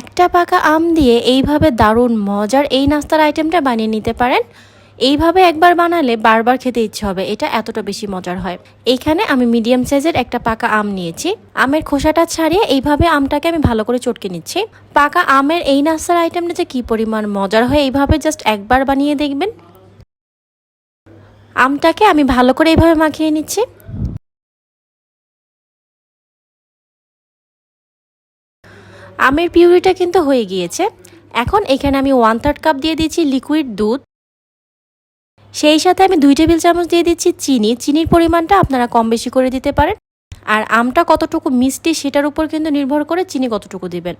একটা পাকা আম দিয়ে এইভাবে দারুণ মজার এই নাস্তার আইটেমটা বানিয়ে নিতে পারেন। এইভাবে একবার বানালে বারবার খেতে ইচ্ছে হবে, এটা এতটা বেশি মজার হয়। এইখানে আমি মিডিয়াম সাইজের একটা পাকা আম নিয়েছি। আমের খোসাটা ছাড়িয়ে এইভাবে আমটাকে আমি ভালো করে চটকে নিচ্ছি। পাকা আমের এই নাস্তার আইটেমটা যে কী পরিমাণ মজার হয়, এইভাবে জাস্ট একবার বানিয়ে দেখবেন। আমটাকে আমি ভালো করে এইভাবে মাখিয়ে নিচ্ছি। আমের পিউরিটা কিন্তু হয়ে গিয়েছে। এখন এখানে আমি ওয়ান থার্ড কাপ দিয়ে দিচ্ছি লিকুইড দুধ। সেই সাথে আমি দুই টেবিল চামচ দিয়ে দিচ্ছি চিনি। চিনির পরিমাণটা আপনারা কম বেশি করে দিতে পারেন। আর আমটা কতটুকু মিষ্টি সেটার উপর কিন্তু নির্ভর করে চিনি কতটুকু দিবেন।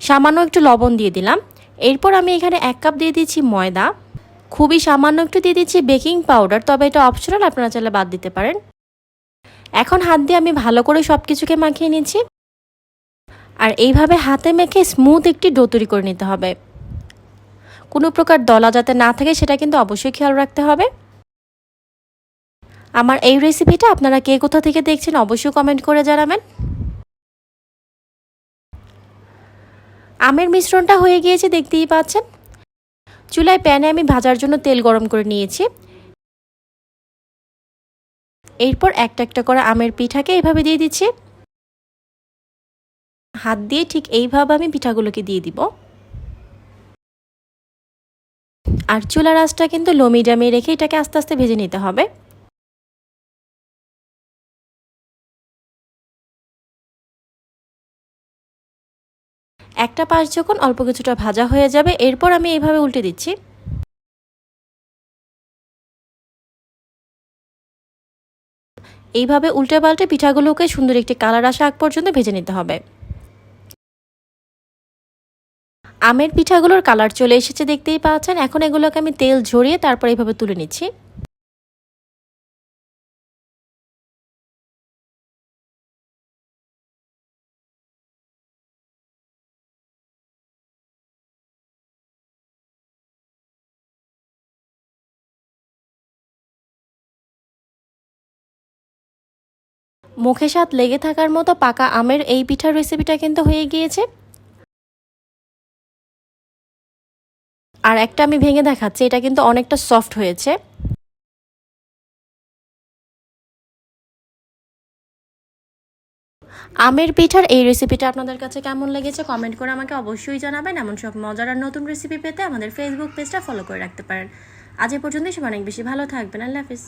সামান্য একটু লবণ দিয়ে দিলাম। এরপর আমি এখানে এক কাপ দিয়ে দিচ্ছি ময়দা। খুবই সামান্য একটু দিয়ে দিচ্ছি বেকিং পাউডার তবে এটা অপশনাল আপনারা চাইলে বাদ দিতে পারেন। এখন হাত দিয়ে আমি ভালো করে সব কিছুকে মাখিয়ে নিচ্ছি। আর এইভাবে হাতে মেখে স্মুথ একটি ডো তৈরি করে নিতে হবে। কোনো প্রকার দলা যাতে না থাকে, সেটা কিন্তু অবশ্যই খেয়াল রাখতে হবে। আমার এই রেসিপিটা আপনারা কে কোথা থেকে দেখছেন, অবশ্যই কমেন্ট করে জানাবেন। আমের মিশ্রণটা হয়ে গিয়েছে, দেখতেই পাচ্ছেন। চুলায় প্যানে আমি ভাজার জন্য তেল গরম করে নিয়েছি। এরপর একটা একটা করে আমের পিঠাকে এইভাবে দিয়ে দিচ্ছি। হাত দিয়ে ঠিক এইভাবে আমি পিঠাগুলোকে দিয়ে দিব। আর চুলার আঁচটা কিন্তু লো মিডিয়ামে রেখে এটাকে আস্তে আস্তে ভেজে নিতে হবে। একটা পাশ যখন অল্প কিছুটা ভাজা হয়ে যাবে, এরপর আমি এইভাবে উল্টে দিচ্ছি। এইভাবে উল্টে পাল্টে পিঠাগুলোকে সুন্দর একটি কালার আসা আগ পর্যন্ত ভেজে নিতে হবে। আমের পিঠাগুলোর কালার চলে এসেছে, দেখতেই পাচ্ছেন। এখন এগুলোকে আমি তেল ঝরিয়ে তারপর এইভাবে তুলে নিচ্ছি। মুখে স্বাদ লেগে থাকার মতো পাকা আমের এই পিঠার রেসিপিটা কিন্তু হয়ে গিয়েছে। আর একটা আমি ভেঙে দেখাচ্ছি, এটা কিন্তু অনেকটা সফট হয়েছে। আমের পিঠার এই রেসিপিটা আপনাদের কাছে কেমন লেগেছে কমেন্ট করে আমাকে অবশ্যই জানাবেন। এমন সব মজার আর নতুন রেসিপি পেতে আমাদের ফেসবুক পেজটা ফলো করে রাখতে পারেন। আজ এ পর্যন্তই সব অনেক বেশি ভালো থাকবেন। আল্লাহ হাফিজ।